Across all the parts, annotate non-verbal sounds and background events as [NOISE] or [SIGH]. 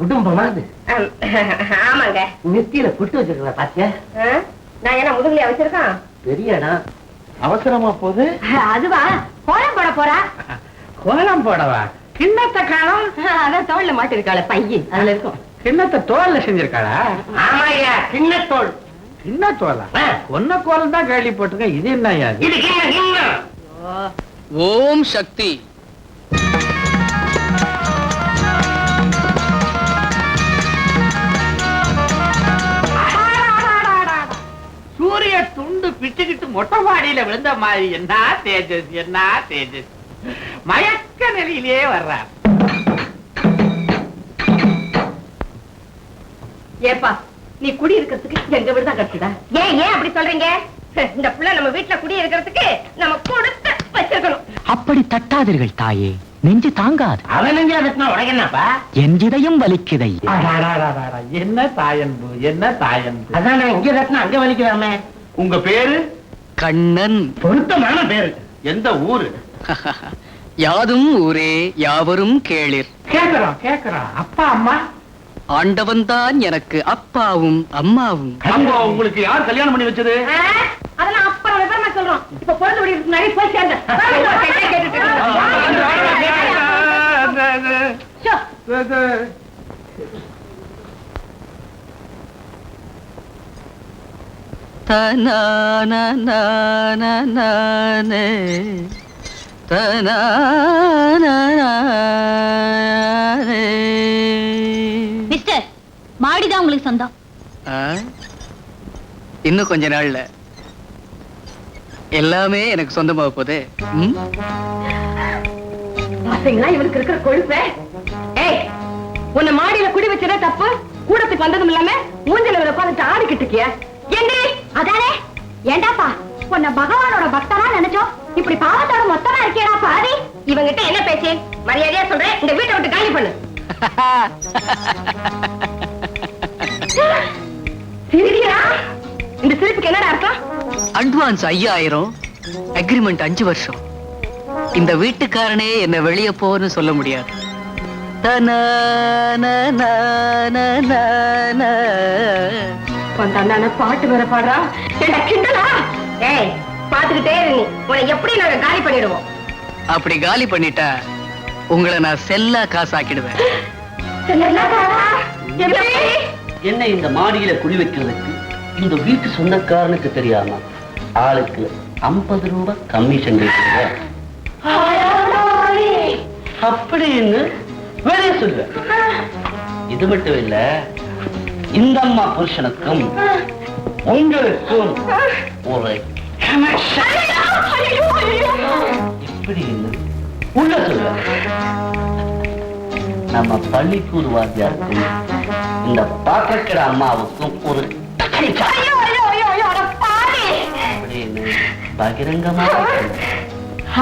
குடும்பமா அது? ஆம், ஆமாங்க. நெத்தியில பாத்தியா? நான் என்ன முதுகுலையா வச்சிருக்கோம்? பெரிய இடம் அவசரமா போகுது. அதுவா? கோலம் போட போறா? கோலம் போடவா? கிண்ணத்தை காணும். அதான் தோல்ல மாட்டிருக்காள பையன். அதுல இருக்கும். கிண்ணத்தை தோல்ல செஞ்சிருக்காளா? ஆமாய்யா. கிண்ணத்தோல். கிண்ண தோலா ஒன்ன கோலம் தான் கேள்விப்பட்டிருக்கேன் இது என்ன ஓம் சக்தி. சூரிய துண்டு பிச்சுக்கிட்டு மொட்டை மாடியில விழுந்த மாதிரி என்ன தேஜஸ் என்ன தேஜஸ்? மயக்க நிலையிலே வர்றார். ஏப்பா நீ குடி இருக்கிறதுக்கு எங்க வீடு தான் கட்டுதா? ஏன் ஏன் அப்படி சொல்றீங்க? இந்த புள்ள நம்ம வீட்டுல குடி இருக்கிறதுக்கு நம்ம கொடுத்து வச்சிருக்கணும். அப்படி தட்டாதீர்கள் தாயே. நெஞ்சு தாங்காது. அவன் நெஞ்சா என்னப்பா? என் இதயம் வலிக்குதை. என்ன தாயன்பு என்ன தாயன்பு? அதான் இங்க வெட்டினா அங்க வலிக்கலாமே உங்க பேரு? கண்ணன். பொருத்தமான பேரு. எந்த ஊரு? [LAUGHS] யாதும் ஊரே யாவரும் கேளிர். கேக்குறோம் கேக்குறோம் அப்பா அம்மா? ஆண்டவன்தான் எனக்கு அப்பாவும் அம்மாவும் உங்களுக்கு யார் கல்யாணம் பண்ணி வச்சது? அதெல்லாம் அப்புறம் விவரமா சொல்றோம் இப்ப பொழுது போய் சேர்ந்த கேட்டுட்டு தனானே மிஸ்டர் மாடிதான் உங்களுக்கு சொந்தம். இன்னும் கொஞ்ச நாள்ல. எல்லாமே எனக்கு சொந்தமாக போதே? பாத்தீங்களா இவனுக்கு இருக்கிற கொழுப்ப? ஏய் உன்னை மாடியில குடி வச்சதே தப்பு. கூடத்துக்கு வந்ததும் இல்லாம மூஞ்சல உட்காந்துட்டு ஆடிக்கிட்டு இருக்கிய? ஏண்டி? அதானே? ஏண்டாப்பா உன்னை பகவானோட பக்தனா நினைச்சோம் இப்படி பாவத்தோட மொத்தமா இருக்கேடா பாதி இவங்கிட்ட என்ன பேச்சு? மரியாதையா சொல்றேன். இந்த வீட்டை விட்டு காலி பண்ணு. [LAUGHS] சிரிக்கிறா இந்த சிரிப்புக்கு என்னடா அர்த்தம்? அட்வான்ஸ் ஐயாயிரம் அக்ரிமெண்ட் அஞ்சு வருஷம். இந்த வீட்டுக்காரனே என்ன வெளிய போன்னு சொல்ல முடியாது. பாட்டு வேற பாடுறா? கிண்டலா? ஏய் பாத்துக்கிட்டே நீ. உன்னை எப்படி நாங்க காலி பண்ணிடுவோம்? அப்படி காலி பண்ணிட்டா உங்களை நான் செல்லா காசாக்கிடுவேன். எப்படி? என்ன இந்த மாடியில குடி வைக்கிறதுக்கு இந்த வீட்டு சொந்தக்காரனுக்கு தெரியாம ஆளுக்கு ஐம்பது ரூபாய் கமிஷன் கேட்குங்க அப்படின்னு வேலைய சொல்ல இது மட்டும் இல்ல இந்த அம்மா புருஷனுக்கும் உங்களுக்கும் ஒரு இப்படின்னு உள்ள சொல்ல நம்ம பள்ளிக்கூடு வாத்தியாருக்கும் இந்த பாக்கக்கடை அம்மாவுக்கும் ஒரு.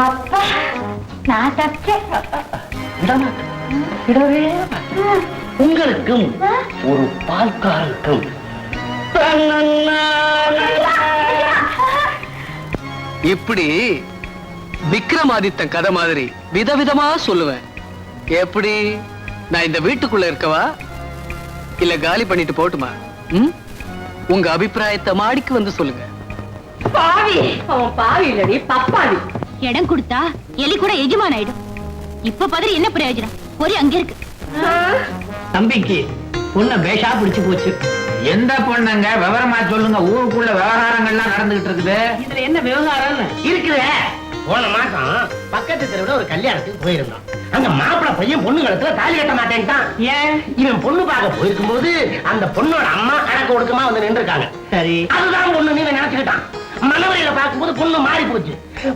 அப்பா நான் தப்பேன். விடவே. உங்களுக்கும் ஒரு பால்காரருக்கும் இப்படி விக்ரமாதித்தன் கதை மாதிரி விதவிதமா சொல்லுவேன். எப்படி? நான் இந்த வீட்டுக்குள்ள இருக்கவா? இல்ல காலி பண்ணிட்டு போட்டுமா? ம்? உங்க அபிப்பிராயத்தை மாடிக்கு வந்து சொல்லுங்க. பாவி. அவன் பாவி இல்லடி பப்பாவி இடம் கொடுத்தா எலி கூட எஜமான் ஆயிடும். இப்ப பதறி என்ன பிரயோஜனம்? ஒரு அங்க இருக்கு. தம்பிக்கு பொண்ண பேஷா பிடிச்சு போச்சு. எந்த பொண்ணுங்க? விவரமா சொல்லுங்க. ஊருக்குள்ள விவகாரங்கள்லாம் நடந்துகிட்டு இருக்குது. இதுல என்ன விவகாரம் இருக்குதே. போன மாசம் பக்கத்து தெருவுல ஒரு கல்யாணத்துக்கு போயிருந்தோம். அங்க மாப்பிளை பையன் பொண்ணு கழுத்துல தாலி கட்ட மாட்டேன்ட்டான். ஏன்? இவன் பொண்ணு பார்க்க போயிருக்கும் போது அந்த பொண்ணோட அம்மா கணக்கு ஒடுக்கமா வந்து நின்றுருக்காங்க. சரி. அதுதான் பொண்ணு நீ நினைச்சுக்கிட்டான். மனவரையில பார்க்கும்போது பொண்ணு மாறி போச்சு.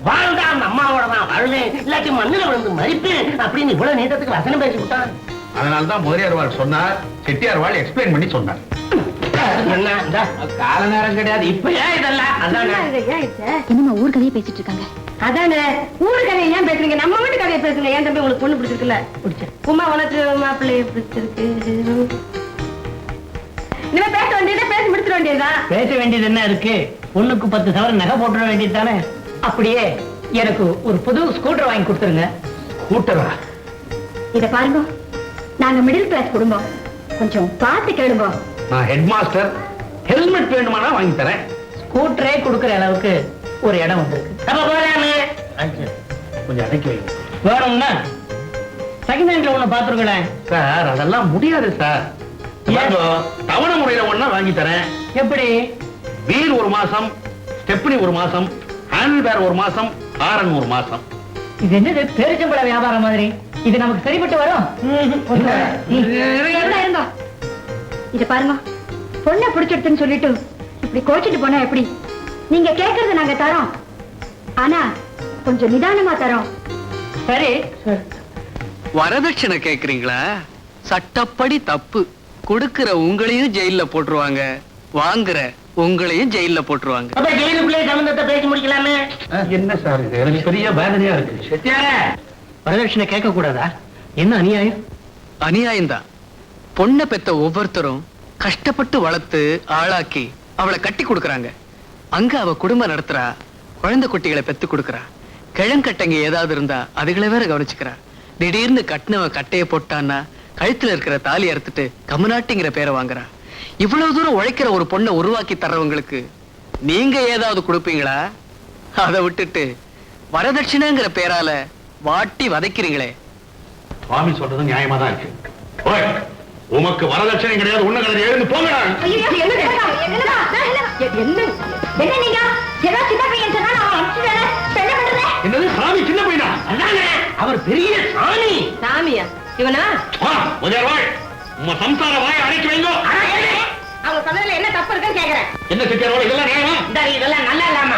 வாழ்ந்தா அந்த அம்மாவோட தான் வாழ்வேன். இல்லாட்டி மண்ணுல விழுந்து மறிப்பேன் அப்படின்னு இவ்வளவு நீட்டத்துக்கு வசனம் பேசி விட்டான் அதனால்தான் முதலியார்வாள் சொன்னார் செட்டியார்வாள் எக்ஸ்பிளைன் பண்ணி சொன்னார். கால நேரம் கிடையாது. இப்ப ஏன் இதெல்லாம்? அதானே. என்னமா ஊர் கதையை பேசிட்டு இருக்காங்க. அதானே. ஊரு கதையை ஏன் பேசுறீங்க? நம்ம வீட்டு கதையை பேசுங்க. ஏன் தம்பி உங்களுக்கு பொண்ணு பிடிச்சிருக்குல்ல? பிடிச்ச உமா உனக்கு மாப்பிள்ளைய பிடிச்சிருக்கு. இனிமே பேச வேண்டியதே பேசி முடிச்சிட வேண்டியதுதான். பேச வேண்டியது என்ன இருக்கு? பொண்ணுக்கு பத்து சவரம் நகை போட்டுற வேண்டியது தானே? அப்படியே எனக்கு ஒரு புது ஸ்கூட்டர் வாங்கி கொடுத்துருங்க. கூட்டரா இத பாருங்க. நாங்க மிடில் கிளாஸ் குடும்பம். கொஞ்சம் பார்த்து கேளுங்க. நான் ஹெட் மாஸ்டர் ஹெல்மெட் வேணுமானா வாங்கி தரேன். ஸ்கூட்டரே கொடுக்கிற அளவுக்கு ஒரு இடம் வந்திருக்கு. கொஞ்சம் அடக்கி வைங்க. வேணும்னா செகண்ட் ஹேண்ட்ல ஒண்ணு பாத்துருங்களேன் சார் அதெல்லாம் முடியாது சார்? தவணை முறையில ஒண்ணா வாங்கி தரேன். எப்படி? வீல் ஒரு மாசம் ஸ்டெப்னி ஒரு மாசம் ஹேண்டில் பேர் ஒரு மாசம் ஹாரன் ஒரு மாசம். இது என்னது? பேரிச்சம்பழ வியாபாரம் மாதிரி. இது நமக்கு சரிப்பட்டு வரும். இத பாருங்க. பொண்ணை பிடிச்சிடுதுன்னு சொல்லிட்டு இப்படி கோச்சிட்டு போனா எப்படி? நீங்க கேக்குறது நாங்க தரோம். ஆனா கொஞ்சம் நிதானமா தரோம். சரி. வரதட்சணை கேக்குறீங்களா? சட்டப்படி தப்பு. கொடுக்கிற உங்களையும் ஜெயில்ல போட்டுருவாங்க. வாங்குற உங்களையும் ஜெயில்ல போட்டுருவாங்க. அப்ப ஜெயிலுக்குள்ளே சம்பந்தத்தை பேசி முடிக்கலாமே? என்ன சார் இது? எனக்கு பெரிய வேதனையா இருக்கு. வரதட்சணை கேட்க கூடாதா என்ன அநியாயம்? அநியாயம்தான். பொண்ணை பெத்த ஒவ்வொருத்தரும் கஷ்டப்பட்டு வளர்த்து ஆளாக்கி அவளை கட்டி கொடுக்கறாங்க. அங்க அவ குடும்பம் நடத்துறா குழந்தை குட்டிகளை பெத்து கொடுக்குறா. கிழங்கட்டங்க ஏதாவது இருந்தா அதுகளை வேற கவனிச்சுக்கிறா. திடீர்னு கட்டினவன் கட்டைய போட்டான்னா கழுத்துல இருக்கிற தாலி அறுத்துட்டு கமநாட்டிங்கிற பேரை வாங்குறா. இவ்வளவு தூரம் உழைக்கிற ஒரு பொண்ணை உருவாக்கி தர்றவங்களுக்கு நீங்க ஏதாவது கொடுப்பீங்களா? அதை விட்டுட்டு வரதட்சணைங்கிற பேரால வாட்டி வதைக்கிறீங்களே. சுவாமி சொல்றது நியாயமா தான் இருக்கு உமக்கு வரதட்சணை கிடையாது ஒண்ணு கிடையாது எழுந்து பண்றேன் என்னது? சாமி சின்ன பையனா? அவர் பெரிய சாமி. சாமியா? இவனா? முதல் வாழ். உங்க சம்சார வாயை அடைக்கி வைங்கோ. அவங்க சொன்னதுல என்ன தப்பு இருக்குன்னு கேக்குறேன். என்ன செட்டியாரோட இதெல்லாம் இதெல்லாம் நல்லா இல்லாம.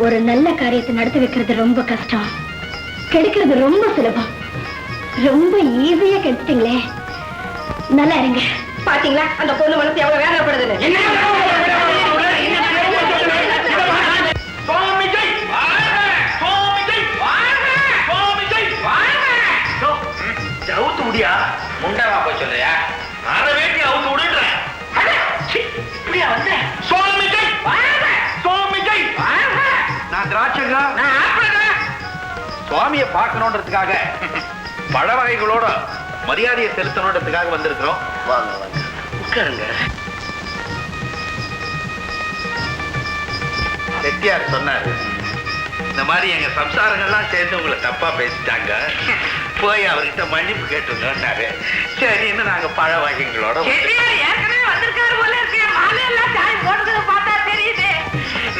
ஒரு நல்ல காரியத்தை நடத்தி வைக்கிறது ரொம்ப கஷ்டம் கெடுக்கிறது ரொம்ப சுலபம் ரொம்ப ஈஸியா கெடுத்துட்டீங்களே நல்லா இருங்க பாத்தீங்களா அந்த பொண்ணு மனசு எவ்வளவு வேதனைப்படுதுன்னு முடியா முண்டவா போய் சொல்றியா சுவாமியை பார்க்கணுன்றதுக்காக பழ வகைகளோட மரியாதையை செலுத்தணுன்றதுக்காக வந்திருக்கிறோம். வாங்க வாங்க. உட்காருங்க. செட்டியார் சொன்னாரு இந்த மாதிரி எங்க சம்சாரங்கள்லாம் சேர்ந்து உங்களை தப்பா பேசிட்டாங்க. போய் அவர்கிட்ட மன்னிப்பு கேட்டுருந்தாரு சரின்னு நாங்க பழ வகைகளோட தெரியுது.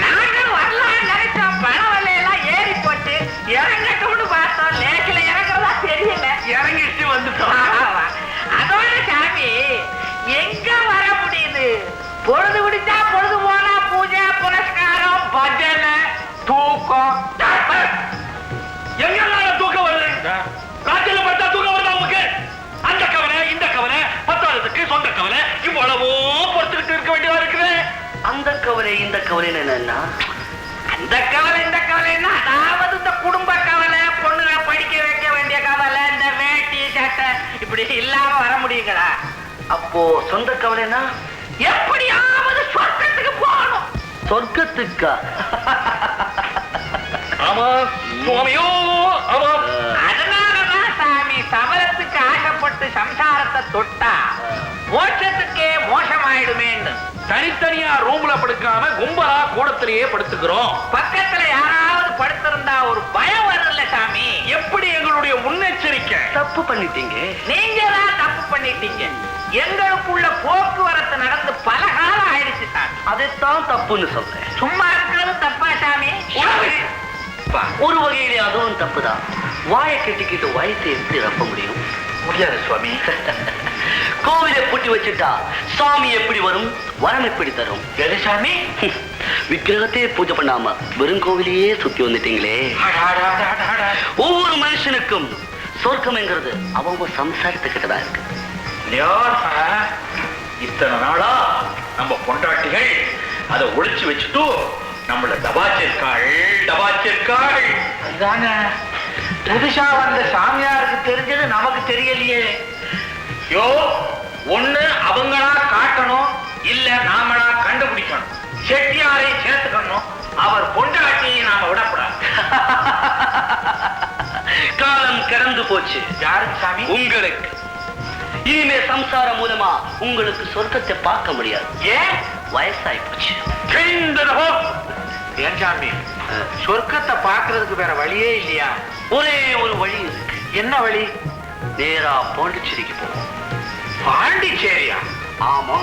நாங்களும் வரலாம் நினைச்சோம். பணம் விலையெல்லாம் ஏறி போட்டு இறங்குறதா தெரியல இறங்கிட்டு வந்துட்டோம். அதோட சாமி எங்க வர முடியுது? பொழுது விடிச்சா பொழுது போனா பூஜை புனஸ்காரம் பஜனை தூக்கம். எங்கெல்லாம் தூக்கம் வருது? காய்ச்சல பட்டா தூக்கம் வருதா உங்களுக்கு? அந்த கவலை இந்த கவலை பத்தாததுக்கு சொந்த கவலை இவ்வளவோ பொறுத்துக்கிட்டு இருக்க வேண்டியதா இருக்குது. அந்த கவலை இந்த கவலைன்னு என்னன்னா அந்த கவலை இந்த கவலைன்னா அதாவது இந்த குடும்ப கவலை. கவலை இந்த வேட்டி சட்டை இப்படி இல்லாம வர முடியுங்களா? அப்போ சொந்த கவலைனா? எப்படியாவது சொர்க்கத்துக்கு போகணும். சொர்க்கத்துக்கா? ஆமா சுவாமியோ ஆமா. அதனாலதான் சாமி சபலத்துக்கு ஆசைப்பட்டு சம்சாரத்தை தொட்டா மோட்சத்துக்கே மோசமாயிடுமேன்னு. தனித்தனியா ரூம்ல படுக்காம கும்பலா கூடத்திலேயே படுத்துக்கிறோம். பக்கத்துல யாராவது படுத்திருந்தா ஒரு பயம் சாமி எப்படி எங்களுடைய முன்னெச்சரிக்கை? தப்பு பண்ணிட்டீங்க. நீங்க தான் தப்பு பண்ணிட்டீங்க. எங்களுக்குள்ள போக்குவரத்து நடந்து பல காலம் ஆயிடுச்சு சாமி. அதைத்தான் தப்புன்னு சொல்றேன் சும்மா இருக்கிறது தப்பா சாமி? ஒரு வகையிலே அதுவும் தப்புதான். வாயை கட்டிக்கிட்டு வயசை எப்படி ரப்ப முடியும்? முடியாது சுவாமி. கோவிலை பூட்டி வச்சுட்டா சாமி எப்படி வரும்? வரம் எப்படி தரும்? எது சாமி? விக்கிரகத்தையே பூஜை பண்ணாம வெறும் கோவிலையே சுத்தி வந்துட்டீங்களே. ஒவ்வொரு மனுஷனுக்கும் சொர்க்கம்ங்கிறது அவங்க சம்சாரத்துக்கிட்ட தான் இருக்கு இத்தனை நாளா நம்ம பொண்டாட்டிகள் அதை ஒளிச்சு வச்சுட்டு நம்மள டபாச்சிருக்காள் டபாச்சிருக்காள் அதானே புதுசா வந்த சாமியாருக்கு தெரிஞ்சது நமக்கு தெரியலையே. யோ ஒண்ணு அவங்களா காட்டணும் இல்ல நாமளா கண்டுபிடிக்கணும். செட்டியாரை சேர்த்துக்கணும். அவர் பொண்டாட்டியை நாம விடக்கூடாது. [LAUGHS] காலம் கடந்து போச்சு. யாருக்கு சாமி? உங்களுக்கு. இனிமே சம்சாரம் மூலமா உங்களுக்கு சொர்க்கத்தை பார்க்க முடியாது. ஏன்? வயசாகி போச்சு. ஏன் சாமி? சொர்க்கத்தை பார்க்கிறதுக்கு வேற வழியே இல்லையா? ஒரே ஒரு வழி இருக்கு. என்ன வழி? நேரா பாண்டிச்சேரிக்கு போவோம். பாண்டிச்சேரியா ஆமா